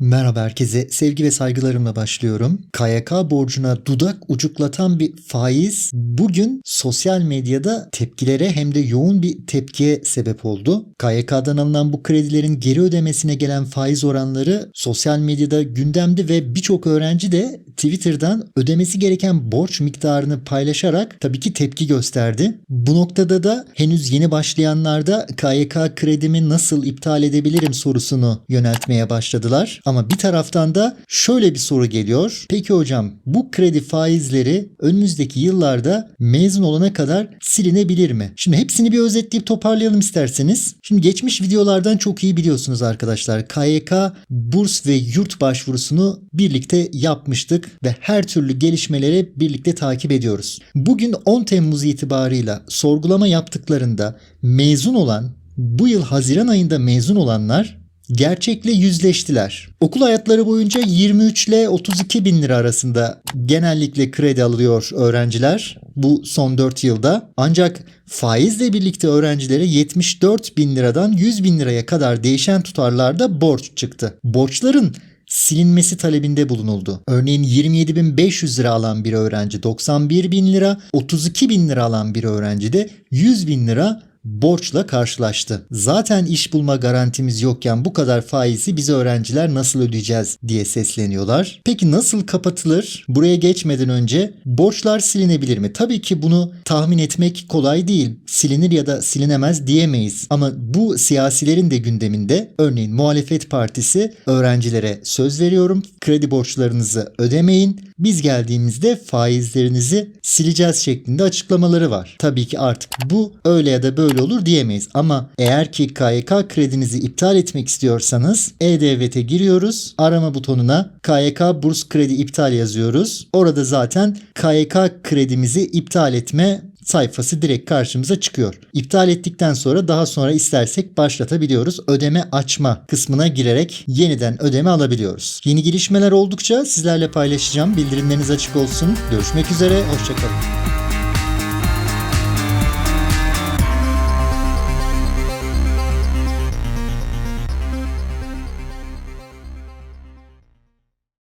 Merhaba herkese. Sevgi ve saygılarımla başlıyorum. KYK borcuna dudak ucuklatan bir faiz bugün sosyal medyada tepkilere hem de yoğun bir tepkiye sebep oldu. KYK'dan alınan bu kredilerin geri ödemesine gelen faiz oranları sosyal medyada gündemde ve birçok öğrenci de Twitter'dan ödemesi gereken borç miktarını paylaşarak tabii ki tepki gösterdi. Bu noktada da henüz yeni başlayanlarda KYK kredimi nasıl iptal edebilirim sorusunu yöneltmeye başladılar. Ama bir taraftan da şöyle bir soru geliyor. Peki hocam bu kredi faizleri önümüzdeki yıllarda mezun olana kadar silinebilir mi? Şimdi hepsini bir özetleyip toparlayalım isterseniz. Şimdi geçmiş videolardan çok iyi biliyorsunuz arkadaşlar. KYK burs ve yurt başvurusunu birlikte yapmıştık ve her türlü gelişmeleri birlikte takip ediyoruz. Bugün 10 Temmuz itibarıyla sorgulama yaptıklarında mezun olan bu yıl Haziran ayında mezun olanlar gerçekle yüzleştiler. Okul hayatları boyunca 23 ile 32 bin lira arasında genellikle kredi alıyor öğrenciler bu son 4 yılda. Ancak faizle birlikte öğrencilere 74 bin liradan 100 bin liraya kadar değişen tutarlarda borç çıktı. Borçların silinmesi talebinde bulunuldu. Örneğin 27.500 lira alan bir öğrenci 91 bin lira, 32 bin lira alan bir öğrenci de 100 bin lira borçla karşılaştı. Zaten iş bulma garantimiz yokken bu kadar faizi biz öğrenciler nasıl ödeyeceğiz diye sesleniyorlar. Peki nasıl kapatılır? Buraya geçmeden önce borçlar silinebilir mi? Tabii ki bunu tahmin etmek kolay değil. Silinir ya da silinemez diyemeyiz. Ama bu siyasilerin de gündeminde örneğin muhalefet partisi öğrencilere söz veriyorum. Kredi borçlarınızı ödemeyin. Biz geldiğimizde faizlerinizi sileceğiz şeklinde açıklamaları var. Tabii ki artık bu öyle ya da böyle olur diyemeyiz. Ama eğer ki KYK kredinizi iptal etmek istiyorsanız E-Devlet'e giriyoruz. Arama butonuna KYK burs kredi iptal yazıyoruz. Orada zaten KYK kredimizi iptal etme sayfası direkt karşımıza çıkıyor. İptal ettikten sonra daha sonra istersek başlatabiliyoruz. Ödeme açma kısmına girerek yeniden ödeme alabiliyoruz. Yeni gelişmeler oldukça sizlerle paylaşacağım. Bildirimleriniz açık olsun. Görüşmek üzere. Hoşçakalın.